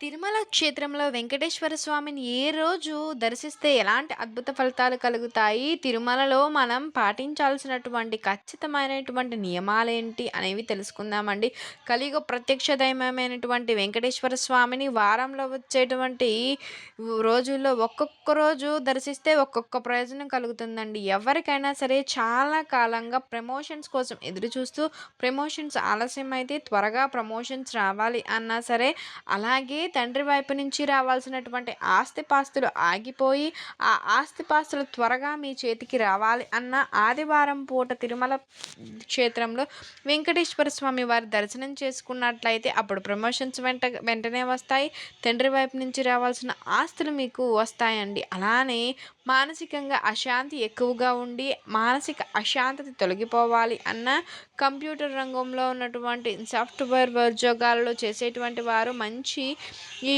తిరుమల క్షేత్రంలో వెంకటేశ్వర స్వామిని ఏ రోజు దర్శిస్తే ఎలాంటి అద్భుత ఫలితాలు కలుగుతాయి? తిరుమలలో మనం పాటించాల్సినటువంటి ఖచ్చితమైనటువంటి నియమాలేంటి అనేవి తెలుసుకుందామండి. కలియుగ ప్రత్యక్ష దైవమైనటువంటి వెంకటేశ్వర స్వామిని వారంలో వచ్చేటువంటి రోజుల్లో ఒక్కొక్క రోజు దర్శిస్తే ఒక్కొక్క ప్రయోజనం కలుగుతుందండి. ఎవరికైనా సరే చాలా కాలంగా ప్రమోషన్స్ కోసం ఎదురు చూస్తూ ప్రమోషన్స్ ఆలస్యం అయితే త్వరగా ప్రమోషన్స్ రావాలి అన్నా సరే అలాగే తండ్రి వైపు నుంచి రావాల్సినటువంటి ఆస్తిపాస్తులు ఆగిపోయి ఆ ఆస్తిపాస్తులు త్వరగా మీ చేతికి రావాలి అన్న ఆదివారం పూట తిరుమల క్షేత్రంలో వెంకటేశ్వర స్వామి వారి దర్శనం చేసుకున్నట్లయితే అప్పుడు ప్రమోషన్స్ వెంట వెంటనే వస్తాయి. తండ్రి వైపు నుంచి రావాల్సిన ఆస్తులు మీకు వస్తాయండి. అలానే మానసికంగా అశాంతి ఎక్కువగా ఉండి మానసిక అశాంతి తొలగిపోవాలి అన్న కంప్యూటర్ రంగంలో ఉన్నటువంటి సాఫ్ట్వేర్ ఉద్యోగాలలో చేసేటువంటి వారు మంచి ఈ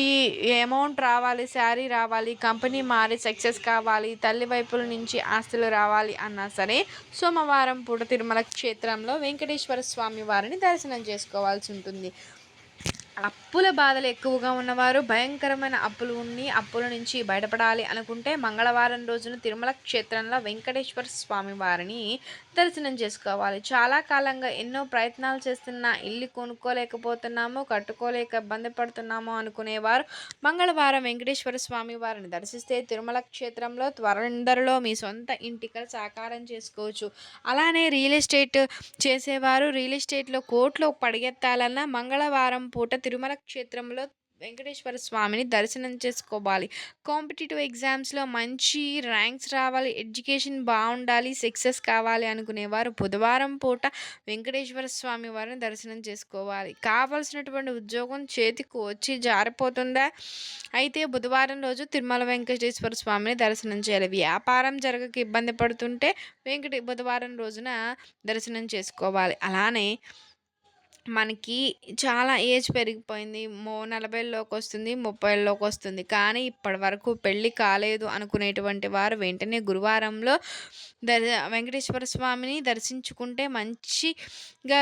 అమౌంట్ రావాలి శారీ రావాలి కంపెనీ మారి సక్సెస్ కావాలి తల్లి వైపుల నుంచి ఆస్తులు రావాలి అన్నా సరే సోమవారం పూట తిరుమల క్షేత్రంలో వెంకటేశ్వర స్వామి వారిని దర్శనం చేసుకోవాల్సి ఉంటుంది. అప్పుల బాధలు ఎక్కువగా ఉన్నవారు భయంకరమైన అప్పులు ఉండి అప్పుల నుంచి బయటపడాలి అనుకుంటే మంగళవారం రోజున తిరుమల క్షేత్రంలో వెంకటేశ్వర స్వామి వారిని దర్శనం చేసుకోవాలి. చాలా కాలంగా ఎన్నో ప్రయత్నాలు చేస్తున్నా ఇల్లు కొనుక్కోలేకపోతున్నాము కట్టుకోలేక ఇబ్బంది పడుతున్నాము అనుకునేవారు మంగళవారం వెంకటేశ్వర స్వామి వారిని దర్శిస్తే తిరుమల క్షేత్రంలో త్వరందరిలో మీ సొంత ఇంటికల సాకారం చేసుకోవచ్చు. అలానే రియల్ ఎస్టేట్ చేసేవారు. రియల్ ఎస్టేట్లో కోట్లు పడిగెత్తాలన్నా మంగళవారం పూట తిరుమల క్షేత్రంలో వెంకటేశ్వర స్వామిని దర్శనం చేసుకోవాలి. కాంపిటేటివ్ ఎగ్జామ్స్లో మంచి ర్యాంక్స్ రావాలి ఎడ్యుకేషన్ బాగుండాలి సక్సెస్ కావాలి అనుకునేవారు బుధవారం పూట వెంకటేశ్వర స్వామి వారిని దర్శనం చేసుకోవాలి. కావలసినటువంటి ఉద్యోగం చేతికి వచ్చి జారిపోతుందా? అయితే బుధవారం రోజు తిరుమల వెంకటేశ్వర స్వామిని దర్శనం చేయాలి. వ్యాపారం జరగక ఇబ్బంది పడుతుంటే వెంకటే బుధవారం రోజున దర్శనం చేసుకోవాలి. అలానే మనకి చాలా ఏజ్ పెరిగిపోయింది. మో నలభైలోకి వస్తుంది ముప్పైలోకి వస్తుంది కానీ ఇప్పటి వరకు పెళ్ళి కాలేదు అనుకునేటువంటి వారు వెంటనే గురువారంలో దర్ వెంకటేశ్వర స్వామిని దర్శించుకుంటే మంచిగా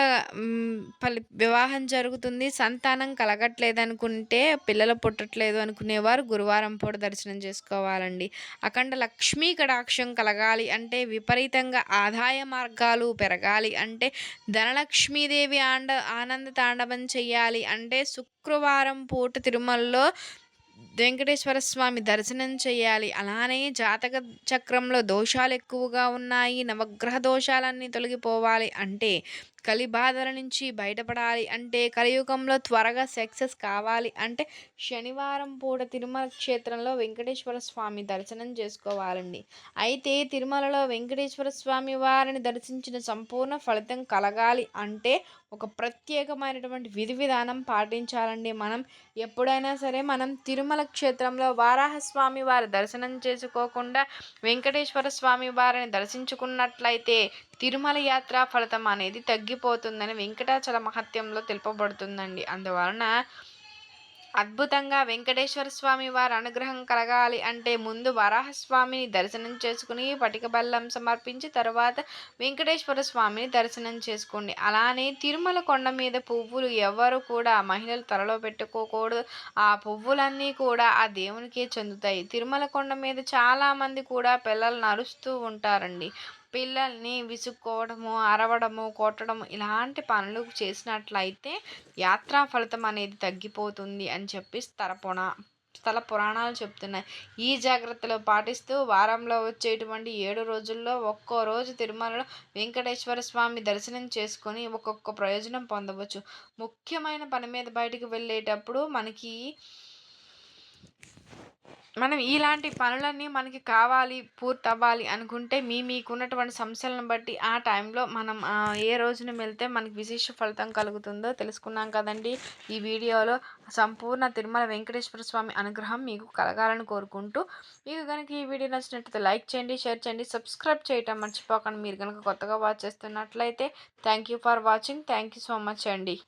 పలి వివాహం జరుగుతుంది. సంతానం కలగట్లేదు అనుకుంటే పిల్లలు పుట్టట్లేదు అనుకునేవారు గురువారం పూట దర్శనం చేసుకోవాలండి. అఖండ లక్ష్మీ కటాక్షం కలగాలి అంటే విపరీతంగా ఆదాయ మార్గాలు పెరగాలి అంటే ధనలక్ష్మీదేవి ఆండ ఆనంద తాండవం చేయాలి అంటే శుక్రవారం పూట తిరుమలలో వెంకటేశ్వర స్వామి దర్శనం చేయాలి అలానే జాతక చక్రంలో దోషాలు ఎక్కువగా ఉన్నాయి. నవగ్రహ దోషాలన్నీ తొలగిపోవాలి. అంటే కలి బాధల నుంచి బయటపడాలి. అంటే కలియుగంలో త్వరగా సక్సెస్ కావాలి. అంటే శనివారం పూట తిరుమల క్షేత్రంలో వెంకటేశ్వర స్వామి దర్శనం చేసుకోవాలండి. అయితే తిరుమలలో వెంకటేశ్వర స్వామి వారిని దర్శించిన సంపూర్ణ ఫలితం కలగాలి అంటే ఒక ప్రత్యేకమైనటువంటి విధి విధానం పాటించాలండి మనం. ఎప్పుడైనా సరే మనం తిరుమల క్షేత్రంలో వారాహస్వామి వారి దర్శనం చేసుకోకుండా వెంకటేశ్వర స్వామి వారిని దర్శించుకున్నట్లయితే తిరుమల యాత్ర ఫలితం అనేది తగ్గిపోతుందని వెంకటాచల మహత్యంలో తెలుపబడుతుందండి. అందువలన అద్భుతంగా వెంకటేశ్వర స్వామి వారి అనుగ్రహం కలగాలి అంటే ముందు వరాహస్వామిని దర్శనం చేసుకుని పటిక బల్లం సమర్పించి తర్వాత వెంకటేశ్వర స్వామిని దర్శనం చేసుకోండి. అలానే తిరుమల కొండ మీద పువ్వులు ఎవరు కూడా మహిళలు తలలో పెట్టుకోకూడదు. ఆ పువ్వులన్నీ కూడా ఆ దేవునికే చెందుతాయి. తిరుమల కొండ మీద చాలామంది కూడా పిల్లలు నరుస్తూ ఉంటారండి. పిల్లల్ని విసుక్కోవడము అరవడము కొట్టడము ఇలాంటి పనులు చేసినట్లయితే యాత్రా ఫలితం అనేది తగ్గిపోతుంది అని చెప్పి స్థల స్థల పురాణాలు చెప్తున్నాయి. ఈ జాగ్రత్తలు పాటిస్తూ వారంలో వచ్చేటువంటి ఏడు రోజుల్లో ఒక్కో రోజు తిరుమలలో వెంకటేశ్వర స్వామి దర్శనం చేసుకొని ఒక్కొక్క ప్రయోజనం పొందవచ్చు. ముఖ్యమైన పని మీద బయటకు వెళ్ళేటప్పుడు మనకి మనం ఇలాంటి పనులన్నీ మనకి కావాలి పూర్తవ్వాలి అనుకుంటే మీ మీకున్నటువంటి సమస్యలను బట్టి ఆ టైంలో మనం ఏ రోజున వెళ్తే మనకి విశేష ఫలితం కలుగుతుందో తెలుసుకున్నాం కదండి. ఈ వీడియోలో సంపూర్ణ తిరుమల వెంకటేశ్వర స్వామి అనుగ్రహం మీకు కలగాలని కోరుకుంటూ మీకు కనుక ఈ వీడియో నచ్చినట్లయితే లైక్ చేయండి షేర్ చేయండి సబ్స్క్రైబ్ చేయటం మర్చిపోకండి. మీరు కనుక కొత్తగా వాచ్ చేస్తున్నట్లయితే thank you for watching. Thank you so much అండి.